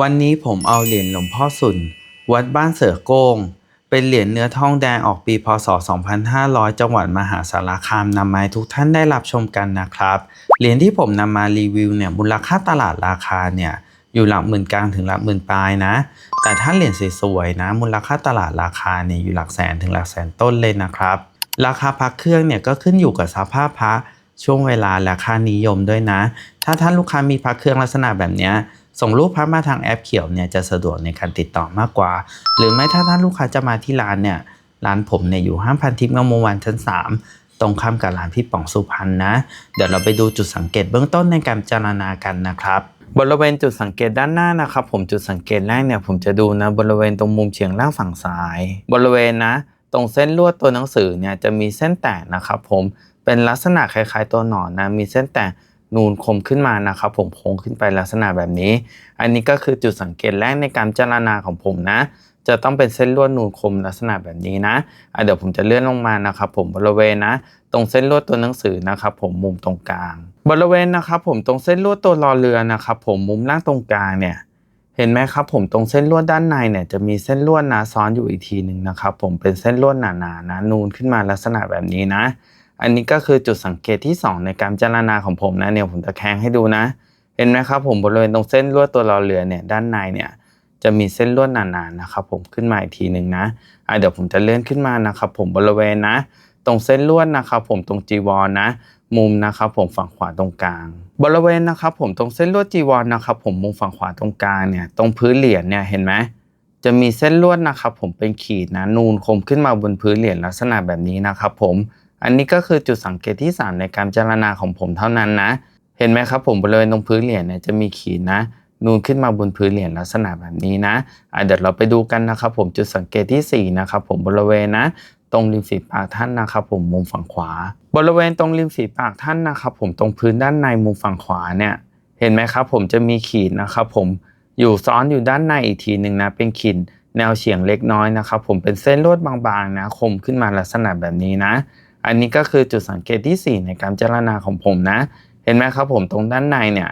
วันนี้ผมเอาเหรียญหลวงพ่อสุน วัดบ้านเสือโกง เป็นเหรียญเนื้อทองแดงออกปีพศ 2500 จังหวัดมหาสารคามนำมาให้ทุกท่านได้รับชมกันนะครับ เหรียญที่ผมนำมารีวิวเนี่ยมูลค่าตลาดราคาเนี่ยอยู่หลักหมื่นกลางถึงหลักหมื่นปลายนะ แต่ถ้าเหรียญสวยๆนะ มูลค่าตลาดราคาเนี่ยอยู่หลักแสนถึงหลักแสนต้นเลยนะครับ ราคาพระเครื่องเนี่ยก็ขึ้นอยู่กับสภาพพระช่วงเวลาและค่านิยมด้วยนะ ถ้าท่านลูกค้ามีพระเครื่องลักษณะแบบเนี้ย ส่งรูปพระมาทางแอปเขียวเนี่ยจะสะดวกในการติดต่อมากกว่า หรือไม่ถ้าท่านลูกค้าจะมาที่ร้านเนี่ยร้านผมเนี่ยอยู่ห้างพันทิพย์งามวงวันชั้น 3 ตรงข้ามกับร้านพี่ป๋องสุพรรณนะ เดี๋ยวเราไปดูจุดสังเกตเบื้องต้นในการพิจารณากันนะครับบริเวณจุดสังเกตด้านหน้านะครับ ผมจุดสังเกตแรกเนี่ยผมจะดูนะบริเวณตรงมุมเฉียงล่างฝั่งซ้าย บริเวณนะ ตรงเส้นลวดตัวหนังสือเนี่ยจะมีเส้นแตกนะครับผมเป็นลักษณะคล้ายๆตัวหนอนนะมีเส้นแตก นูนคมขึ้นมานะครับผมโค้งขึ้นไปลักษณะแบบนี้ อันนี้ก็คือจุดสังเกตแรกในการพิจารณาของผมนะ จะต้องเป็นเส้นลวดนูนคมลักษณะแบบนี้นะะเดี๋ยวผมจะเลื่อนลงมานะครับผมบริเวณนะ ตรงเส้นลวดตัวหนังสือนะครับผมมุมตรงกลาง บริเวณนะครับผมตรงเส้นลวดตัวรอเรือนะครับผมมุมล่างตรงกลางเนี่ยเห็นไหมครับผมตรงเส้นลวดด้านในเนี่ยจะมีเส้นลวดหนาซ้อนอยู่อีกทีหนึ่งนะครับผมเป็นเส้นลวดหนาๆนะนูนขึ้นมาลักษณะแบบนี้นะ อันนี้ก็คือจุดสังเกตที่ 2 ในการพิจารณาของผมนะเนี่ยผมจะแข้งให้ดูนะ เห็นไหมครับผมบริเวณตรงเส้นลวดตัวรอเรือเนี่ยด้านในเนี่ยจะมีเส้นลวดหนาๆนะครับผมขึ้นมาอีกทีหนึ่งนะอะเดี๋ยวผมจะเลื่อนขึ้นมานะครับผมบริเวณนะ ตรงเส้นลวดนะครับผมตรงจีวรนะ มุมนะครับผมฝั่งขวาตรงกลาง บริเวณนะครับผมตรงเส้นลวดจีวรนะครับผมมุมฝั่งขวาตรงกลางเนี่ยตรงพื้นเหรียญเนี่ยเห็นไหมจะมีเส้นลวดนะครับผมเป็นขีดนะนูนคมขึ้นมาบนพื้นเหรียญลักษณะแบบนี้นะครับผม อันนี้ก็คือจุดสังเกตที่ 3 ในการพิจารณาของผมเท่านั้นนะ เห็นไหมครับผมบริเวณตรงพื้นเหรียญเนี่ยจะมีขีดนะนูนขึ้นมาบนพื้นเหรียญลักษณะแบบนี้นะะเดี๋ยวเราไปดูกันนะครับผมจุดสังเกตที่ 4 นะครับผมบริเวณนะ ตรงริมฝีปากท่านนะครับผมมุมฝั่งขวา บริเวณตรงริมฝีปากท่านนะครับผมตรงพื้นด้านในมุมฝั่งขวาเนี่ยเห็นไหมครับผมจะมีขีดนะครับผมอยู่ซ้อนอยู่ด้านในอีกทีหนึ่งนะเป็นขีดแนวเฉียงเล็กน้อยนะครับผมเป็นเส้นลวดบางๆนะคมขึ้นมาลักษณะแบบนี้นะ อันนี้ก็คือจุดสังเกตที่ 4 ในการพิจรณาของผมนะ เห็นไหมครับผมตรงด้านในเนี่ย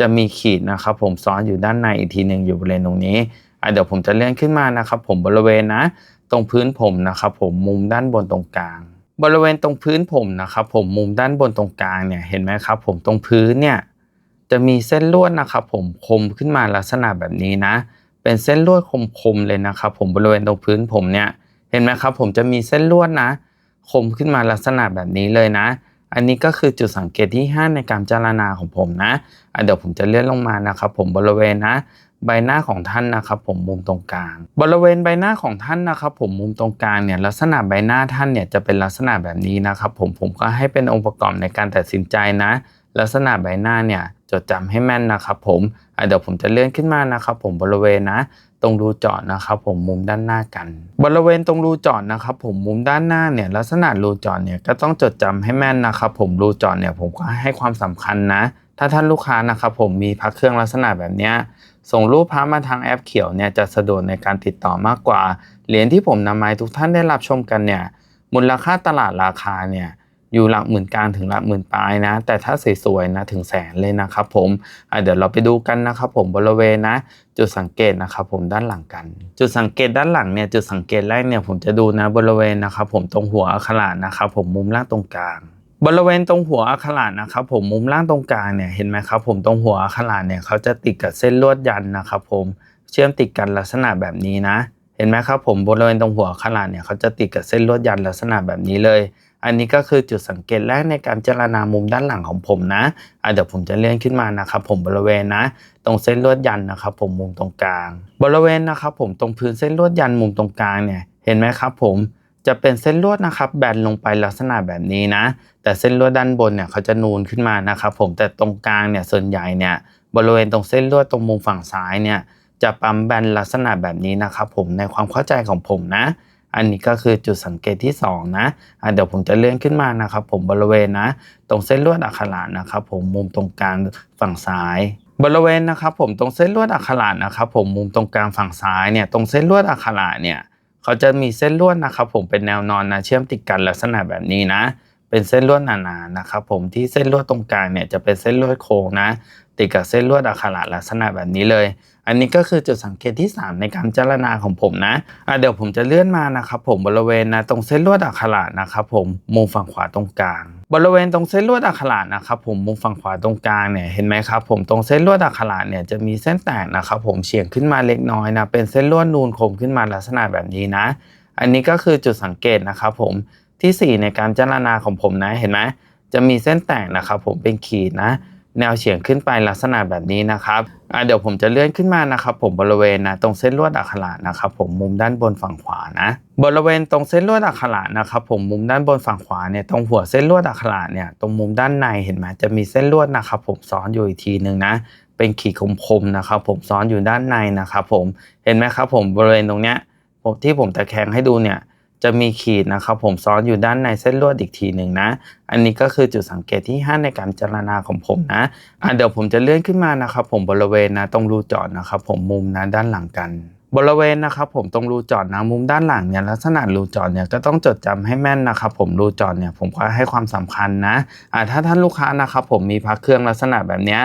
จะมีขีดนะครับผมซ้อนอยู่ด้านในอีกทีหนึ่งอยู่บริเวณตรงนี้อะเดี๋ยวผมจะเลื่อนขึ้นมานะครับผมบริเวณนะ ตรงพื้นผมนะครับผมมุมด้านบนตรงกลาง บริเวณตรงพื้นผมนะครับผมมุมด้านบนตรงกลางเนี่ยเห็นไหมครับผมตรงพื้นเนี่ยจะมีเส้นลวดนะครับผมคมขึ้นมาลักษณะแบบนี้นะ เป็นเส้นลวดคมๆเลยนะครับผมบริเวณตรงพื้นผมเนี่ยเห็นไหมครับผมจะมีเส้นลวดนะ คมขึ้นมาลักษณะแบบนี้เลยนะ อันนี้ก็คือจุดสังเกตที่ 5 ในการพิจารณาของผมนะะเดี๋ยวผมจะเลื่อนลงมานะครับผมบริเวณนะใบหน้าของท่านนะครับผมมุมตรงกลาง บริเวณใบหน้าของท่านนะครับผมมุมตรงกลางเนี่ยลักษณะใบหน้าท่านเนี่ยจะเป็นลักษณะแบบนี้นะครับผมผมก็ให้เป็นองค์ประกอบในการตัดสินใจนะ ลักษณะใบหน้าเนี่ยจดจำให้แม่นนะครับผมเดี๋ยวผมจะเลื่อนขึ้นมานะครับผมบริเวณนะตรงรูเจาะนะครับผมมุมด้านหน้ากัน บริเวณตรงรูเจาะนะครับผมมุมด้านหน้าเนี่ยลักษณะรูเจาะเนี่ยก็ต้องจดจำให้แม่นนะครับผมรูเจาะเนี่ยผมก็ให้ความสำคัญนะ ถ้าท่านลูกค้านะครับผมมีพระเครื่องลักษณะแบบนี้ส่งรูปพระมาทางแอปเขียวเนี่ยจะสะดวกในการติดต่อมากกว่าเหรียญที่ผมนำมาให้ทุกท่านได้รับชมกันเนี่ยมูลค่าตลาดราคาเนี่ย อยู่หลักหมื่นกลางถึงหลักหมื่นปลายนะ แต่ถ้าสวยๆนะถึงแสนเลยนะครับผมเดี๋ยวเราไปดูกันนะครับผมบริเวณนะ จุดสังเกตนะครับผมด้านหลังกัน จุดสังเกตด้านหลังเนี่ยจุดสังเกตแรกเนี่ยผมจะดูนะบริเวณนะครับผมตรงหัวอักขระนะครับผมมุมล่างตรงกลางบริเวณตรงหัวอักขระนะครับผมมุมล่างตรงกลางเนี่ยเห็นไหมครับผมตรงหัวอักขระเนี่ยเขาจะติดกับเส้นลวดยันนะครับผมเชื่อมติดกันลักษณะแบบนี้นะ เห็นไหมครับผมบริเวณตรงหัวอักขระเนี่ยเขาจะติดกับเส้นลวดยันลักษณะแบบนี้เลย อันนี้ก็คือจุดสังเกตแรกในการเจรณามุมด้านหลังของผมนะอะเดี๋ยวผมจะเลื่อนขึ้นมานะครับผมบริเวณนะ ตรงเส้นลวดยันนะครับผมมุมตรงกลาง บริเวณนะครับผมตรงพื้นเส้นลวดยันมุมตรงกลางเนี่ยเห็นไหมครับผมจะเป็นเส้นลวดนะครับแบนลงไปลักษณะแบบนี้นะ แต่เส้นลวดด้านบนเนี่ยเขาจะนูนขึ้นมานะครับผมแต่ตรงกลางเนี่ยส่วนใหญ่เนี่ยบริเวณตรงเส้นลวดตรงมุมฝั่งซ้ายเนี่ยจะปั๊มแบนลักษณะแบบนี้นะครับผมในความเข้าใจของผมนะ อันนี้ก็คือจุดสังเกตที่ 2 นะอะเดี๋ยวผมจะเลื่อนขึ้นมานะครับ ผมบริเวณนะ ตรงเส้นลวดอักขระนะครับ ผมมุมตรงกลางฝั่งซ้ายบริเวณนะครับผมตรงเส้นลวดอักขระนะครับผมมุมตรงกลางฝั่งซ้ายเนี่ยตรงเส้นลวดอักขระเนี่ยเขาจะมีเส้นลวดนะครับผมเป็นแนวนอนนะเชื่อมติดกันลักษณะแบบนี้นะ เป็นเส้นลวดหนาๆนะครับผมที่เส้นลวดตรงกลางเนี่ยจะเป็นเส้นลวดโค้งนะ ติดกับเส้นลวดอักขระลักษณะแบบนี้เลย อันนี้ก็คือจุดสังเกตที่ 3 ในการเจารณาของผมนะะเดี๋ยวผมจะเลื่อนมานะครับผมบริเวณนะตรงเส้นลวดอักขระนะครับผมมุมฝั่งขวาตรงกลาง บริเวณตรงเส้นลวดอักขระนะครับผมมุมฝั่งขวาตรงกลางเนี่ยเห็นไหมครับผมตรงเส้นลวดอักขระเนี่ยจะมีเส้นแตกนะครับผมเฉียงขึ้นมาเล็กน้อยนะเป็นเส้นลวดนูนคมขึ้นมาลักษณะแบบนี้นะ อันนี้ก็คือจุดสังเกตนะครับผม ทีสี่ 4 ในการเจารณาของผมนะเห็นไหมจะมีเส้นแตกนะครับผมเป็นขีดนะ แนวเฉียงขึ้นไปลักษณะแบบนี้นะครับเดี๋ยวผมจะเลื่อนขึ้นมานะครับ ผมบริเวณนะตรงเส้นลวดอักขระนะครับผมมุมด้านบนฝั่งขวานะ บริเวณตรงเส้นลวดอักขระนะครับผมมุมด้านบนฝั่งขวาเนี่ยตรงหัวเส้นลวดอักขระเนี่ยตรงมุมด้านในเห็นไหมจะมีเส้นลวดนะครับผมซ้อนอยู่อีกทีหนึ่งนะเป็นขีดคมๆนะครับผมซ้อนอยู่ด้านในนะครับผมเห็นไหมครับผมบริเวณตรงเนี้ยผมที่ผมตะแคงให้ดูเนี่ย จะมีขีดนะครับผมซ้อนอยู่ด้านในเส้นลวดอีกทีหนึ่งนะ อันนี้ก็คือจุดสังเกตที่ 5 ในการเจารณาของผมนะอะเดี๋ยวผมจะเลื่อนขึ้นมานะครับผมบริเวณนะตรงรูจอดนะครับผมมุมนะด้านหลังกันบริเวณนะครับผมตรงรูจอดนะมุมด้านหลังเนี่ยลักษณะรูจอดเนี่ยก็ต้องจดจำให้แม่นนะครับผมรูจอดเนี่ยผมก็ให้ความสำคัญนะอ่าถ้าท่านลูกค้านะครับผมมีพักเครื่องลักษณะแบบเนี้ย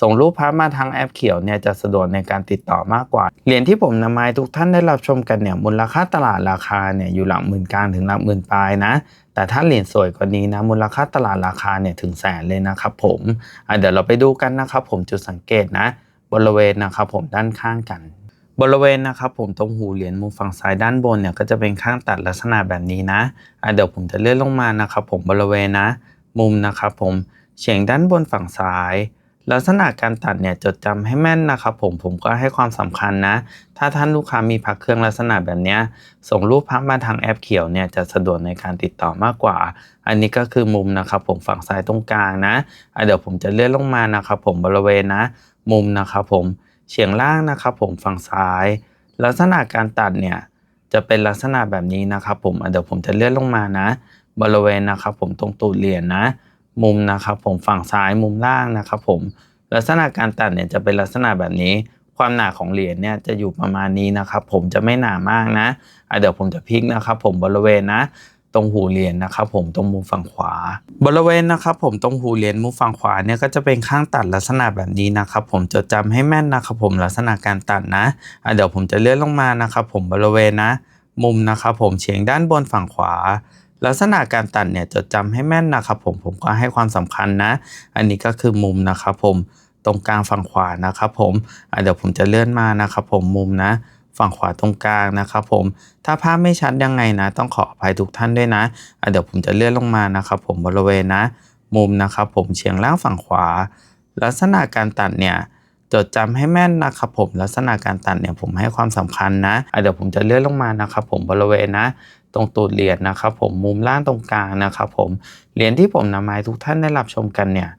ส่งรูปภาพมาทางแอปเขียวเนี่ยจะสะดวกในการติดต่อมากกว่า เหรียญที่ผมนำมาให้ทุกท่านได้รับชมกันเนี่ยมูลค่าตลาดราคาเนี่ยอยู่หลักหมื่นกลางถึงหลักหมื่นปลายนะ แต่ถ้าเหรียญสวยกว่านี้นะมูลค่าตลาดราคาเนี่ยถึงแสนเลยนะครับผมเดี๋ยวเราไปดูกันนะครับผมจุดสังเกตนะ บริเวณนะครับผมด้านข้างกัน บริเวณนะครับผมตรงหูเหรียญมุมฝั่งซ้ายด้านบนเนี่ยก็จะเป็นข้างตัดลักษณะแบบนี้นะเดี๋ยวผมจะเลื่อนลงมานะครับผมบริเวณนะ มุมนะครับผมเฉียงด้านบนฝั่งซ้าย ลักษณะการตัดเนี่ยจดจำให้แม่นนะครับผมผมก็ให้ความสำคัญนะ ถ้าท่านลูกค้ามีพักเครื่องลักษณะแบบนี้ส่งรูปภาพมาทางแอปเขียวเนี่ยจะสะดวกในการติดต่อมากกว่า อันนี้ก็คือมุมนะครับผมฝั่งซ้ายตรงกลางนะะเดี๋ยวผมจะเลื่อนลงมานะครับผมบริเวณนะ มุมนะครับผมเฉียงล่างนะครับผมฝั่งซ้าย ลักษณะการตัดเนี่ยจะเป็นลักษณะแบบนี้นะครับผมเดี๋ยวผมจะเลื่อนลงมานะ บริเวณนะครับผมตรงตูดเหรียญนะ มุมนะครับผมฝั่งซ้ายมุมล่างนะครับผมลักษณะการตัดเนี่ยจะเป็นลักษณะแบบนี้ ความหนาของเหรียญเนี่ยจะอยู่ประมาณนี้นะครับผมจะไม่หนามากนะอะเดี๋ยวผมจะพลิกนะครับผมบริเวณนะตรงหูเหรียญนะครับผมตรงมุมฝั่งขวา บริเวณนะครับผมตรงหูเหรียญมุมฝั่งขวาเนี่ยก็จะเป็นข้างตัดลักษณะแบบนี้นะครับผมจดจำให้แม่นนะครับผมลักษณะการตัดนะอะเดี๋ยวผมจะเลื่อนลงมานะครับผมบริเวณนะ มุมนะครับผมเฉียงด้านบนฝั่งขวา ลักษณะการตัดเนี่ยจดจำให้แม่นนะครับผมผมก็ให้ความสำคัญนะ อันนี้ก็คือมุมนะครับผมตรงกลางฝั่งขวานะครับผมเดี๋ยวผมจะเลื่อนมานะครับผมมุมนะฝั่งขวาตรงกลางนะครับผมถ้าภาพไม่ชัดยังไงนะ ต้องขออภัยทุกท่านด้วยนะเดี๋ยวผมจะเลื่อนลงมานะครับผมบริเวณนะ มุมนะครับผมเฉียงล่างฝั่งขวา ลักษณะการตัดเนี่ยจดจำให้แม่นนะครับผมลักษณะการตัดเนี่ยผมให้ความสำคัญนะเดี๋ยวผมจะเลื่อนลงมานะครับผมบริเวณนะตรงตูดเหรียญนะครับผมมุมล่างตรงกลางนะครับผมเหรียญที่ผมนำมาให้ทุกท่านได้รับชมกันเนี่ย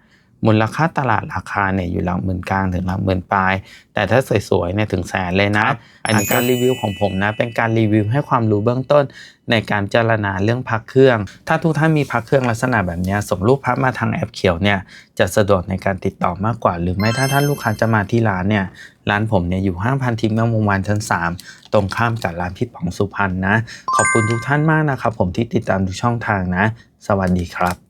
มูลค่าตลาดราคาเนี่ยอยู่หลักหมื่นกลางถึงหลักหมื่นปลาย แต่ถ้าสวยๆเนี่ยถึงแสนเลยนะ อันนี้การรีวิวของผมนะ เป็นการรีวิวให้ความรู้เบื้องต้นในการเจารณาเรื่องพักเครื่อง ถ้าทุกท่านมีพักเครื่องลักษณะแบบเนี้ยส่งรูปภาพมาทางแอปเขียวเนี่ยจะสะดวกในการติดต่อมากกว่า หรือไม่ถ้าท่านลูกค้าจะมาที่ร้านเนี่ยร้านผมเนี่ยอยู่ห้างพันทิพย์เมืองวงวานชั้น 3 ตรงข้ามกับร้านพี่ป๋องสุพรรณนะ ขอบคุณทุกท่านมากนะครับผมที่ติดตามทุกช่องทางนะ สวัสดีครับ